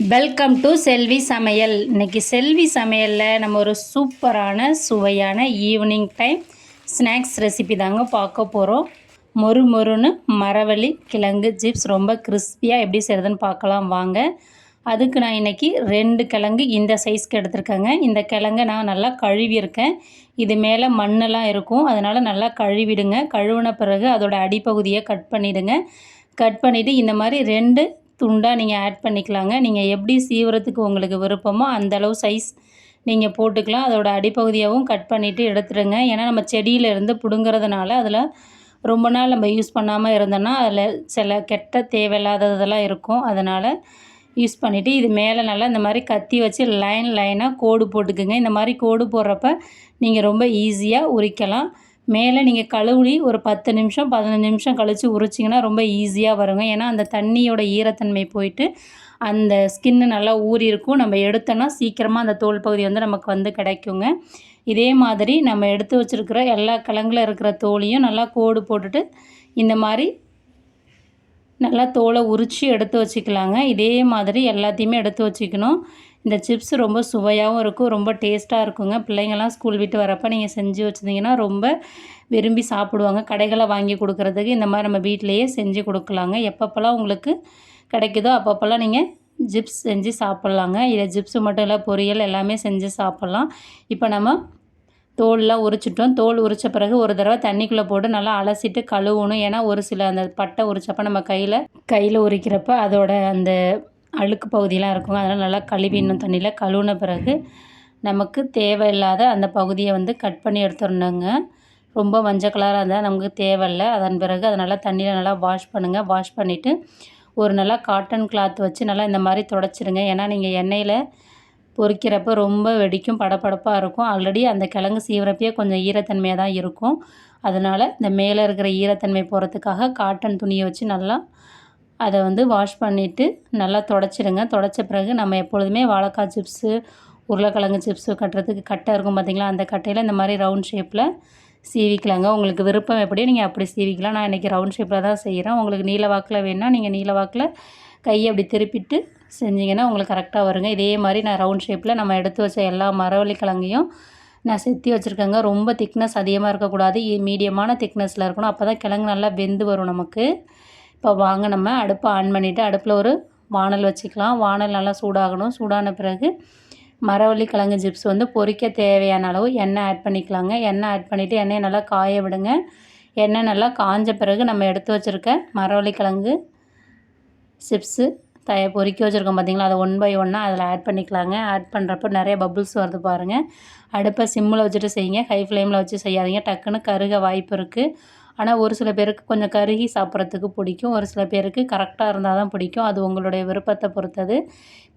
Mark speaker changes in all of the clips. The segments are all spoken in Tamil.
Speaker 1: வெல்கம் டு செல்வி சமையல் இன்னைக்கு செல்வி சமையலில் நம்ம ஒரு சூப்பரான சுவையான ஈவினிங் டைம் ஸ்நாக்ஸ் ரெசிபி தாங்க பார்க்க போகிறோம் மொறு மொறுன்னு மரவள்ளி கிழங்கு சிப்ஸ் ரொம்ப கிறிஸ்பியாக எப்படி செய்கிறதுன்னு பார்க்கலாம் வாங்க. அதுக்கு நான் இன்றைக்கி ரெண்டு கிழங்கு இந்த சைஸ்க்கு எடுத்திருக்கேங்க. இந்த கிழங்கை நான் நல்லா கழுவியிருக்கேன். இது மேலே மண்ணெல்லாம் இருக்கும். அதனால் நல்லா கழுவிடுங்க. கழுவின பிறகு அதோடய அடிப்பகுதியை கட் பண்ணிவிடுங்க கட் பண்ணிவிட்டு இந்த மாதிரி ரெண்டு துண்டாக நீங்கள் ஆட் பண்ணிக்கலாங்க. நீங்கள் எப்படி சீவுறதுக்கு உங்களுக்கு விருப்பமோ அந்த அளவு சைஸ் நீங்கள் போட்டுக்கலாம். அதோட அடிப்பகுதியாகவும் கட் பண்ணிவிட்டு எடுத்துடுங்க. ஏன்னா நம்ம செடியிலேருந்து இருந்து பிடுங்குறதுனால அதில் ரொம்ப நாள் நம்ம யூஸ் பண்ணாமல் இருந்தோன்னா அதில் சில கெட்ட தேவையில்லாததெல்லாம் இருக்கும். அதனால் யூஸ் பண்ணிவிட்டு இது மேலே நல்லா இந்த மாதிரி கத்தி வச்சு லைன் லைனாக கோடு போட்டுக்குங்க. இந்த மாதிரி கோடு போடுறப்ப நீங்கள் ரொம்ப ஈஸியாக உரிக்கலாம். மேலே நீங்கள் கழுவி ஒரு பத்து நிமிஷம் பதினஞ்சு நிமிஷம் கழித்து உரிச்சிங்கன்னா ரொம்ப ஈஸியாக வருங்க. ஏன்னா அந்த தண்ணியோட ஈரத்தன்மை போயிட்டு அந்த ஸ்கின்னு நல்லா ஊறி இருக்கும். நம்ம எடுத்தோன்னா சீக்கிரமாக அந்த தோல் பகுதி வந்து நமக்கு வந்து கிடைக்குங்க. இதே மாதிரி நம்ம எடுத்து வச்சுருக்கிற எல்லா கிழங்குல இருக்கிற தோலையும் நல்லா கோடு போட்டுட்டு இந்த மாதிரி நல்லா தோலை உரித்து எடுத்து வச்சுக்கலாங்க. இதே மாதிரி எல்லாத்தையுமே எடுத்து வச்சுக்கணும். இந்த சிப்ஸ் ரொம்ப சுவையாகவும் இருக்கும் ரொம்ப டேஸ்ட்டாக இருக்குங்க. பிள்ளைங்கள்லாம் ஸ்கூல் விட்டு வரப்போ நீங்கள் செஞ்சு வச்சுருந்தீங்கன்னா ரொம்ப விரும்பி சாப்பிடுவாங்க. கடைகளை வாங்கி கொடுக்குறதுக்கு இந்த மாதிரி நம்ம வீட்டிலையே செஞ்சு கொடுக்கலாங்க. எப்பப்போல்லாம் உங்களுக்கு கிடைக்குதோ அப்பப்போல்லாம் நீங்கள் ஜிப்ஸ் செஞ்சு சாப்பிட்லாங்க. இதை ஜிப்ஸ் மட்டும் இல்லை பொரியல் எல்லாமே செஞ்சு சாப்பிட்லாம். இப்போ நம்ம தோல்லாம் உரிச்சிட்டோம். தோல் உரித்த பிறகு ஒரு தடவை தண்ணிக்குள்ளே போட்டு நல்லா அலசிட்டு கழுவணும். ஏன்னா ஒரு சில அந்த பட்டை உரிச்சப்போ நம்ம கையில் கையில் உரிக்கிறப்ப அதோட அந்த அழுக்கு பகுதியெலாம் இருக்கும். அதனால் நல்லா கழுவிடணும் தண்ணியில் கழுவுன பிறகு நமக்கு தேவையில்லாத அந்த பகுதியை வந்து கட் பண்ணி எடுத்துடணுங்க. ரொம்ப மஞ்சள் கலராக இருந்தால் நமக்கு தேவையில்லை. அதன் பிறகு அதை நல்லா தண்ணியில் நல்லா வாஷ் பண்ணுங்கள் வாஷ் பண்ணிவிட்டு ஒரு நல்லா காட்டன் கிளாத் வச்சு நல்லா இந்த மாதிரி தொடச்சிருங்க. ஏன்னா நீங்கள் எண்ணெயில் பொறிக்கிறப்ப ரொம்ப வெடிக்கும் படபடப்பாக இருக்கும். ஆல்ரெடி அந்த கிழங்கு சீவரப்பே கொஞ்சம் ஈரத்தன்மையாக தான் இருக்கும். அதனால் இந்த மேலே இருக்கிற ஈரத்தன்மை போகிறதுக்காக காட்டன் துணியை வச்சு நல்லா அதை வந்து வாஷ் பண்ணிவிட்டு நல்லா தொடச்சிடுங்க தொடச்ச பிறகு நம்ம எப்பொழுதுமே வாழைக்காய் சிப்ஸு உருளைக்கிழங்கு சிப்ஸு கட்டுறதுக்கு கட்டை இருக்கும் பார்த்திங்களா அந்த கட்டையில் இந்த மாதிரி ரவுண்ட் ஷேப்பில் சீவிக்கலாங்க. உங்களுக்கு விருப்பம் எப்படியோ நீங்கள் அப்படி சீவிக்கலாம். நான் இன்றைக்கி ரவுண்ட் ஷேப்பில் தான் செய்கிறேன் உங்களுக்கு நீல வாக்கில் வேணால் நீங்கள் நீல வாக்கில் கையை அப்படி திருப்பிட்டு செஞ்சிங்கன்னா உங்களுக்கு கரெக்டாக வருங்க. இதே மாதிரி நான் ரவுண்ட் ஷேப்பில் நம்ம எடுத்து வச்ச எல்லா மரவள்ளி கிழங்கையும் நான் செத்தி வச்சுருக்கேங்க. ரொம்ப திக்னஸ் அதிகமாக இருக்கக்கூடாது. மீடியமான திக்னஸில் இருக்கணும். அப்போ தான் கிழங்கு நல்லா வெந்து வரும் நமக்கு. இப்போ வாங்க நம்ம அடுப்பை ஆன் பண்ணிவிட்டு அடுப்பில் ஒரு வானல் வச்சுக்கலாம். வானல் நல்லா சூடாகணும். சூடான பிறகு மரவள்ளி கிழங்கு ஜிப்ஸ் வந்து பொரிக்க தேவையான அளவு எண்ணெய் ஆட் பண்ணிக்கலாங்க. எண்ணெய் ஆட் பண்ணிவிட்டு எண்ணெயை நல்லா காய விடுங்க. எண்ணெய் நல்லா காஞ்ச பிறகு நம்ம எடுத்து வச்சுருக்க மரவள்ளி கிழங்கு சிப்ஸு தய பொறுக்கி வச்சுருக்கோம் பார்த்திங்களா அதை ஒன் பை ஒன்னாக அதில் ஆட் பண்ணிக்கலாங்க. ஆட் பண்ணுறப்ப நிறைய பபுள்ஸ் வருது பாருங்கள் அடுப்பை சிம்மில் வச்சுட்டு செய்யுங்க. ஹை ஃப்ளேமில் வச்சு செய்யாதீங்க. டக்குன்னு கருக வாய்ப்பு இருக்குது ஆனால் ஒரு சில பேருக்கு கொஞ்சம் கருகி சாப்பிட்றதுக்கு பிடிக்கும். ஒரு சில பேருக்கு கரெக்டாக இருந்தால் தான் பிடிக்கும். அது உங்களுடைய விருப்பத்தை பொறுத்தது.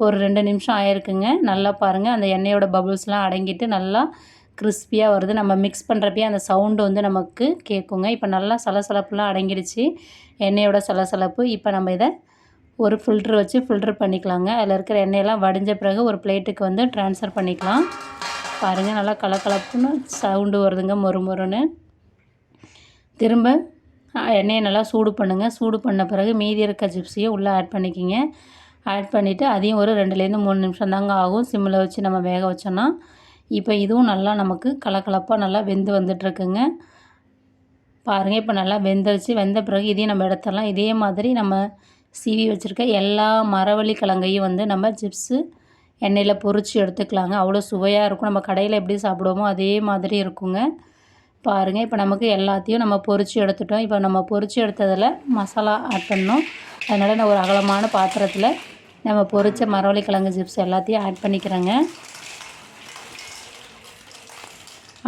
Speaker 1: ஒரு ரெண்டு நிமிஷம் ஆயிருக்குங்க. நல்லா பாருங்கள் அந்த எண்ணெயோட பபுள்ஸ்லாம் அடங்கிட்டு நல்லா கிறிஸ்பியாக வருது. நம்ம மிக்ஸ் பண்ணுறப்பே அந்த சவுண்டு வந்து நமக்கு கேட்குங்க இப்போ நல்லா சலசலப்புலாம் அடங்கிடுச்சு. எண்ணெயோட சலசலப்பு. இப்போ நம்ம இதை ஒரு ஃபில்ட்ரு வச்சு ஃபில்ட்ரு பண்ணிக்கலாங்க. அதில் இருக்கிற எண்ணெயெல்லாம் வடிஞ்ச பிறகு ஒரு பிளேட்டுக்கு வந்து ட்ரான்ஸ்ஃபர் பண்ணிக்கலாம். பாருங்கள் நல்லா கலக்கலப்புன்னு சவுண்டு வருதுங்க மொறு மொறுன்னு திரும்ப எண்ணெயை நல்லா சூடு பண்ணுங்கள் சூடு பண்ண பிறகு மீதி இருக்க ஜிப்ஸியை உள்ளே ஆட் பண்ணிக்கிங்க. ஆட் பண்ணிவிட்டு அதையும் ஒரு ரெண்டுலேருந்து மூணு நிமிஷம் தாங்க ஆகும். சிம்மில் வச்சு நம்ம வேக வச்சோன்னா இப்போ இதுவும் நல்லா நமக்கு கலக்கலப்பாக நல்லா வெந்து வந்துட்டுருக்குங்க. பாருங்கள் இப்போ நல்லா வெந்துருச்சு வெந்த பிறகு இதையும் நம்ம எடுத்துடலாம். இதே மாதிரி நம்ம சீவி வச்சுருக்க எல்லா மரவள்ளி கிழங்கையும் வந்து நம்ம ஜிப்ஸு எண்ணெயில் பொறிச்சு எடுத்துக்கலாங்க. அவ்வளோ சுவையாக இருக்கும். நம்ம கடையில் எப்படி சாப்பிடுவோமோ அதே மாதிரி இருக்குங்க. பாருங்கள் இப்போ நமக்கு எல்லாத்தையும் நம்ம பொறிச்சு எடுத்துட்டோம். இப்போ நம்ம பொறிச்சு எடுத்ததில் மசாலா ஆட் பண்ணோம் அதனால் நான் ஒரு அகலமான பாத்திரத்தில் நம்ம பொறிச்ச மரவள்ளி கிழங்கு ஜிப்ஸ் எல்லாத்தையும் ஆட் பண்ணிக்கிறேங்க.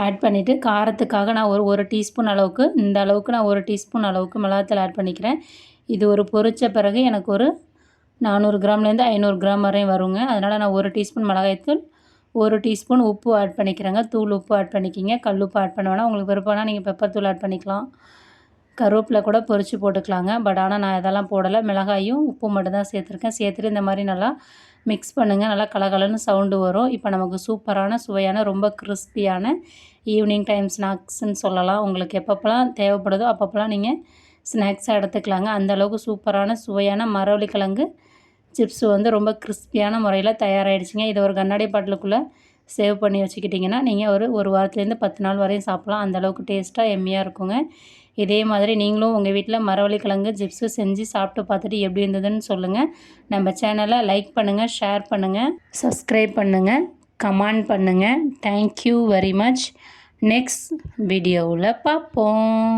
Speaker 1: ஆட் பண்ணிவிட்டு காரத்துக்காக நான் ஒரு ஒரு டீஸ்பூன் அளவுக்கு இந்த அளவுக்கு நான் ஒரு டீஸ்பூன் அளவுக்கு மிளகாத்தூள் ஆட் பண்ணிக்கிறேன். இது ஒரு பொரித்த பிறகு எனக்கு ஒரு நானூறு கிராம்லேருந்து ஐநூறு கிராம் வரையும் வருங்க. அதனால் நான் ஒரு டீஸ்பூன் மிளகாய்த்தூள் ஒரு டீஸ்பூன் உப்பு ஆட் பண்ணிக்கிறேங்க. தூள் உப்பு ஆட் பண்ணிக்கிங்க. கல் உப்பு ஆட் பண்ண வேணாம் உங்களுக்கு விருப்பம்னா நீங்கள் பெப்பர் தூள் ஆட் பண்ணிக்கலாம். கருவேப்பிலை கூட பொரித்து போட்டுக்கலாங்க. பட் ஆனால் நான் இதெல்லாம் போடலை. மிளகாயும் உப்பு மட்டும் தான் சேர்த்துருக்கேன். சேர்த்துட்டு இந்த மாதிரி நல்லா மிக்ஸ் பண்ணுங்கள் நல்லா கலகலன்னு சவுண்டு வரும். இப்போ நமக்கு சூப்பரான சுவையான ரொம்ப கிறிஸ்பியான ஈவினிங் டைம் ஸ்நாக்ஸ்ன்னு சொல்லலாம். உங்களுக்கு எப்பப்போலாம் தேவைப்படுதோ அப்பப்போலாம் நீங்கள் ஸ்நாக்ஸாக எடுத்துக்கலாங்க. அந்தளவுக்கு சூப்பரான சுவையான மரவள்ளி கிழங்கு சிப்ஸ் வந்து ரொம்ப கிறிஸ்பியான முறையில் தயாராகிடுச்சிங்க இதை ஒரு கண்ணாடி பாட்டிலுக்குள்ளே சேவ் பண்ணி வச்சுக்கிட்டிங்கன்னா நீங்கள் ஒரு ஒரு வாரத்துலேருந்து பத்து நாள் வரையும் சாப்பிட்லாம். அந்தளவுக்கு டேஸ்ட்டாக எம்மியாக இருக்குங்க. இதே மாதிரி நீங்களும் உங்கள் வீட்டில் மரவள்ளிக்கிழங்கு ஜிப்ஸு செஞ்சு சாப்பிட்டு பார்த்துட்டு எப்படி இருந்ததுன்னு சொல்லுங்கள் நம்ம சேனலை லைக் பண்ணுங்கள் ஷேர் பண்ணுங்கள் சப்ஸ்கிரைப் பண்ணுங்கள் கமெண்ட் பண்ணுங்கள் தேங்க்யூ வெரி மச் நெக்ஸ்ட் வீடியோவில் பார்ப்போம்.